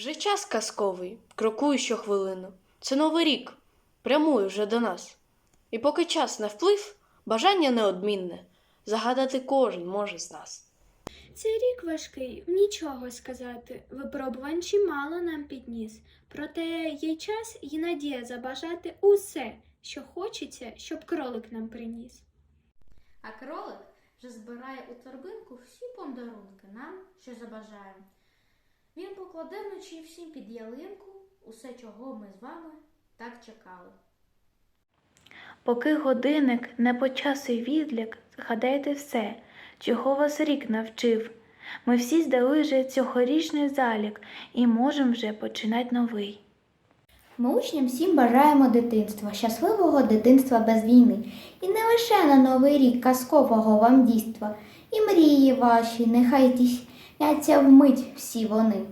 Вже час казковий, крокую щохвилину. Це новий рік, прямує вже до нас. І поки час не вплив, бажання неодмінне, загадати кожен може з нас. Цей рік важкий, нічого сказати. Випробувань чимало нам підніс. Проте є час і надія забажати усе, що хочеться, щоб кролик нам приніс. А кролик вже збирає у торбинку всі подарунки нам, що забажаємо. Він покладе вночі всім під ялинку усе, чого ми з вами так чекали. Поки годинник не по часу й відлік, згадайте все, чого вас рік навчив. Ми всі здали вже цьогорічний залік і можемо вже починати новий. Ми учням всім бажаємо дитинства, щасливого дитинства без війни. І не лише на новий рік казкового вам дійства. І мрії ваші, нехай тісняться вмить всі вони.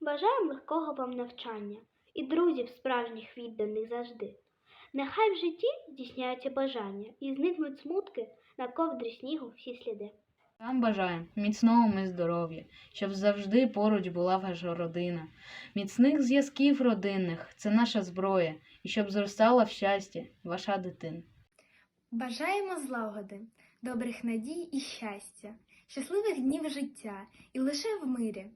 Бажаємо легкого вам навчання і друзів справжніх відданих завжди. Нехай в житті здійсняються бажання і зникнуть смутки на ковдрі снігу всі сліди. Вам бажаємо міцного ми здоров'я, щоб завжди поруч була ваша родина, міцних зв'язків родинних це наша зброя, і щоб зростала в щасті ваша дитина. Бажаємо злагоди, добрих надій і щастя, щасливих днів життя і лише в мирі.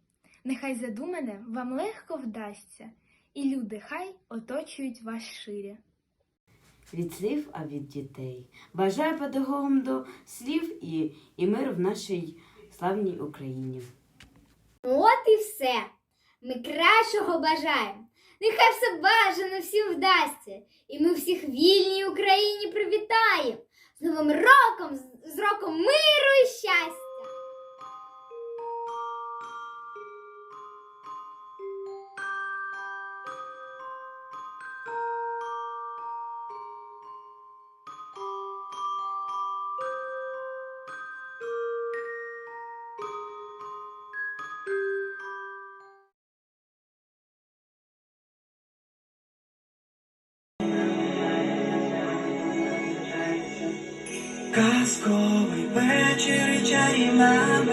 Нехай задумане вам легко вдасться, і люди хай оточують вас ширі. від слів, а від дітей. Бажаю педагогам до слів і, і мир в нашій славній Україні. От і все. Ми кращого бажаємо. Нехай все бажано всім вдасться. І ми всіх вільній Україні привітаємо. З Новим роком, з- з роком миру і щастя. Казковий вечір і чарівна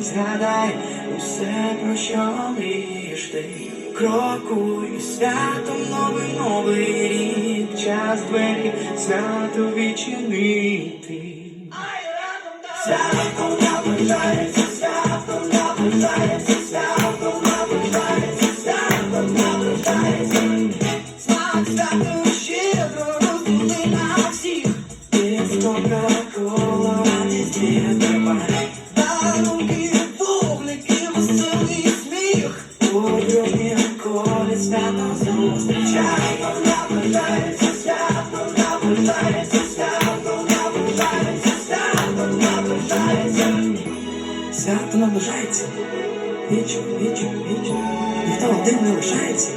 Згадай усе, про що мрієш ти. Крокуй святом новий новий рік. Час двері свято відчинити. Свято наближається, свято наближається, Кока-Кола, радість триває Дарунки, вогники, веселий сміх У грудні свято зустрічає Наближається, свято наближається, свято наближається, свято наближається Свято наближається. Вічно, вічно, вічно. Ніхто один не лишається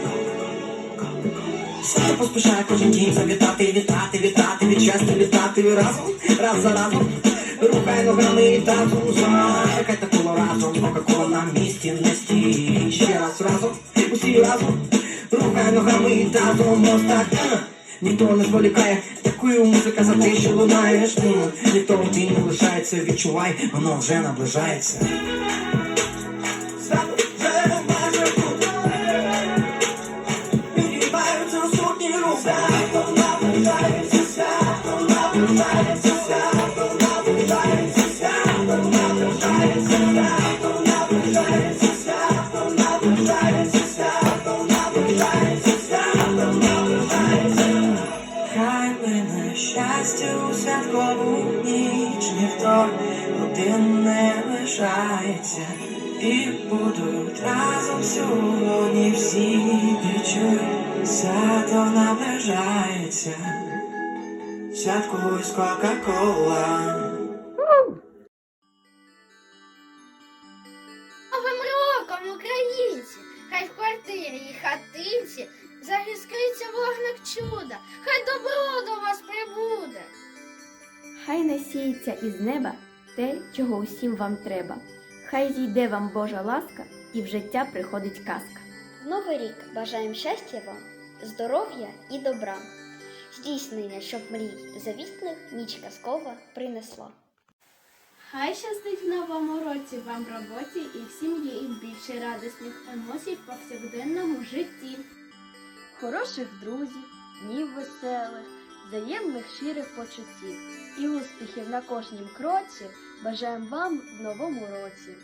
Свято поспішає кожен день завітати, вітати, вітати, від щастя вітати разом, раз за разом. Рухай ногами і тазом, закайте коло разом, кока-кола на місці не стій. Ще раз разом, усі разом, рухай ногами і тазом, ось так. Ніхто не зволікає, такою музика за те, що лунаєш. Ніхто один не лишається, відчувай, воно вже наближається. Щастя у святкову ніч, ніхто один не лишається. І будуть разом сьогодні всі відчують, свято наближається, святкуй з Кока-Кола. Новим роком, українці! Хай в квартирі і хатинці заіскриться вогник чуда, хай добро до вас. Хай насіється із неба те, чого усім вам треба. Хай зійде вам Божа ласка і в життя приходить казка. В новий рік бажаємо щастя вам, здоров'я і добра, здійснення, щоб мрій завітних ніч казкова принесла. Хай щастить в новому році вам в роботі і в сім'ї, і більше радісних емоцій в повсякденному житті. Хороших друзів, днів веселих, взаємних щирих почуттів і успіхів на кожнім кроці бажаємо вам в новому році.